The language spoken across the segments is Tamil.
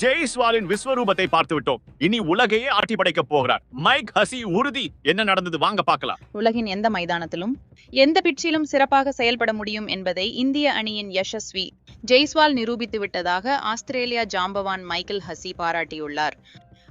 ஜெய்ஸ்வாலின் விஸ்வரூபத்தை பார்த்து விட்டோம் இனி உலகையே ஆட்டி படைக்க போகிறார். மைக் ஹசி உறுதி. என்ன நடந்தது? வாங்க பார்க்கலாம். உலகின் எந்த மைதானத்திலும் எந்த பிட்சிலும் சிறப்பாக செயல்பட முடியும் என்பதை இந்திய அணியின் யஷஸ்வி ஜெய்ஸ்வால் நிரூபித்து விட்டதாக ஆஸ்திரேலியா ஜாம்பவான் மைக்கேல் ஹசி பாராட்டியுள்ளார்.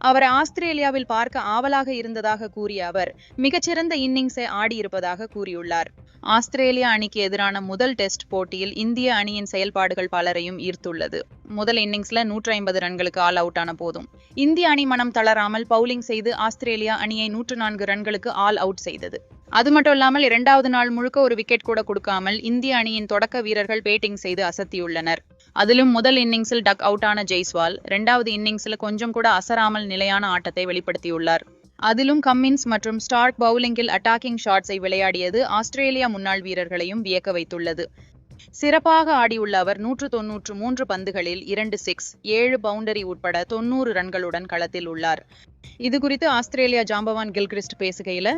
அவரை ஆஸ்திரேலியாவில் பார்க்க ஆவலாக இருந்ததாக கூறிய அவர் மிகச்சிறந்த இன்னிங்ஸை ஆடியிருப்பதாக கூறியுள்ளார். ஆஸ்திரேலியா அணிக்கு எதிரான முதல் டெஸ்ட் போட்டியில் இந்திய அணியின் செயல்பாடுகள் பலரையும் ஈர்த்துள்ளது. முதல் இன்னிங்ஸ்ல நூற்றி ஐம்பது ரன்களுக்கு ஆல் அவுட் ஆன போதும். இந்திய அணி மனம் தளராமல் பவுலிங் செய்து ஆஸ்திரேலியா அணியை நூற்று நான்கு ரன்களுக்கு ஆல் அவுட் செய்தது. அது மட்டும் இல்லாமல் இரண்டாவது நாள் முழுக்க ஒரு விக்கெட் கூட கொடுக்காமல் இந்திய அணியின் தொடக்க வீரர்கள் பேட்டிங் செய்து அசத்தியுள்ளனர். அதிலும் முதல் இன்னிங்ஸில் டக் அவுட் ஆன ஜெய்ஸ்வால் இரண்டாவது இன்னிங்ஸில் கொஞ்சம் கூட அசராமல் நிலையான ஆட்டத்தை வெளிப்படுத்தியுள்ளார். அதிலும் கம்மின்ஸ் மற்றும் ஸ்டார்க் பவுலிங்கில் அட்டாக்கிங் ஷாட்ஸை விளையாடியது ஆஸ்திரேலியா முன்னாள் வீரர்களையும் வியக்க வைத்துள்ளது. சிறப்பாக ஆடியுள்ள அவர் நூற்று தொன்னூற்று மூன்று பந்துகளில் இரண்டு சிக்ஸ் ஏழு பவுண்டரி உட்பட தொண்ணூறு ரன்களுடன் களத்தில் உள்ளார். இது குறித்து ஆஸ்திரேலியா ஜாம்பவான் கில்கிறிஸ்ட் பேசுகையில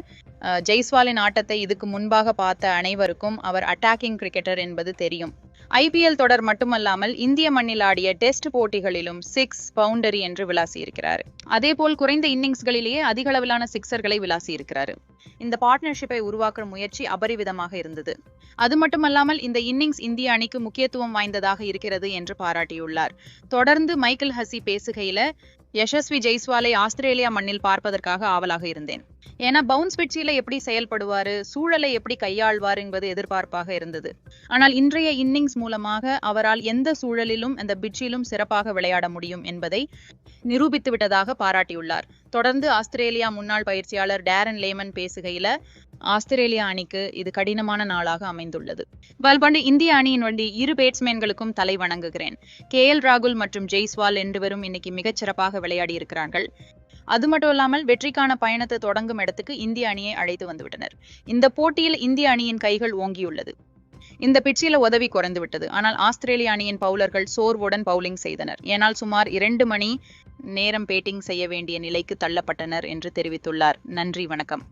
ஜெய்ஸ்வாலின் ஆட்டத்தை இதுக்கு முன்பாக பார்த்த அனைவருக்கும் அவர் அட்டாக்கிங் கிரிக்கெட்டர் என்பது தெரியும். ஐபிஎல் தொடர் மட்டுமல்லாமல் இந்திய மண்ணில் ஆடிய டெஸ்ட் போட்டிகளிலும் சிக்ஸ் பவுண்டரி என்று விளாசியிருக்கிறார். அதேபோல் குறைந்த இன்னிங்ஸ்களிலேயே அதிக அளவிலான சிக்சர்களை விளாசியிருக்கிறார். இந்த பார்ட்னர்ஷிப்பை உருவாக்கும் முயற்சி அபரிவிதமாக இருந்தது. அது மட்டுமல்லாமல் இந்த இன்னிங்ஸ் இந்திய அணிக்கு முக்கியத்துவம் வாய்ந்ததாக இருக்கிறது என்று பாராட்டியுள்ளார். தொடர்ந்து மைக்கேல் ஹசி பேசுகையில யஷஸ்வி ஜெய்ஸ்வாலை ஆஸ்திரேலியா மண்ணில் பார்ப்பதற்காக ஆவலாக இருந்தேன். ஏன்னா பவுன்ஸ் பிட்சியில எப்படி செயல்படுவாரு சூழலை எப்படி கையாள்வார் என்பது எதிர்பார்ப்பாக இருந்தது. ஆனால் இன்றைய இன்னிங்ஸ் மூலமாக அவரால் எந்த சூழலிலும் அந்த பிட்சிலும் சிறப்பாக விளையாட முடியும் என்பதை நிரூபித்து விட்டதாக பாராட்டியுள்ளார். தொடர்ந்து ஆஸ்திரேலியா முன்னாள் பயிற்சியாளர் டேரன் லேமன் பேசுகையில ஆஸ்திரேலியா அணிக்கு இது கடினமான நாளாக அமைந்துள்ளது. பல்பண்டு இந்திய அணியின் வண்டி இரு பேட்ஸ்மேன்களுக்கும் தலை வணங்குகிறேன். கே எல் ராகுல் மற்றும் ஜெய்ஸ்வால் இருவரும் இன்னைக்கு மிகச்சிறப்பாக விளையாடி இருக்கிறார்கள் அது மட்டும் இல்லாமல் வெற்றிக்கான பயணத்தை தொடங்கும் இடத்துக்கு இந்திய அணியை அழைத்து வந்துவிட்டனர். இந்த போட்டியில் இந்திய அணியின் கைகள் ஓங்கியுள்ளது. இந்த பிட்சில உதவி குறைந்து விட்டது ஆனால் ஆஸ்திரேலிய அணியின் பவுலர்கள் சோர்வுடன் பவுலிங் செய்தனர். ஏனால் சுமார் இரண்டு மணி நேரம் பேட்டிங் செய்ய வேண்டிய நிலைக்கு தள்ளப்பட்டனர் என்று தெரிவித்துள்ளார். நன்றி வணக்கம்.